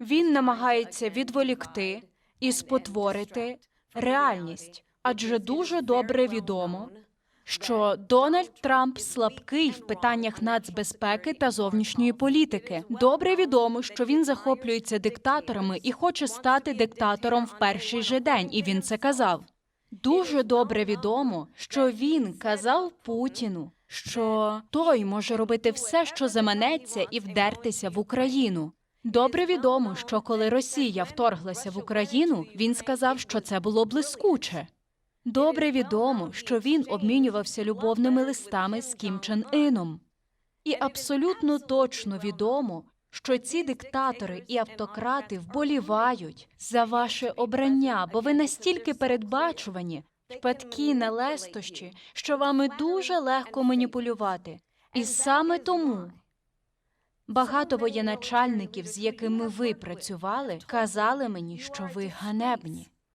Він намагається відволікти і спотворити реальність, адже дуже добре відомо, що Дональд Трамп слабкий в питаннях нацбезпеки та зовнішньої політики. Добре відомо, що він захоплюється диктаторами і хоче стати диктатором в перший же день, і він це казав. Дуже добре відомо, що він казав Путіну, що той може робити все, що заманеться, і вдертися в Україну. Добре відомо, що коли Росія вторглася в Україну, він сказав, що це було блискуче. Добре відомо, що він обмінювався любовними листами з Кім Чен Іном. І абсолютно точно відомо, що ці диктатори і автократи вболівають за ваше обрання, бо ви настільки передбачувані, впадкі на лестощі, що вами дуже легко маніпулювати. І саме тому багато воєначальників, з якими ви працювали, казали мені, що ви ганебні.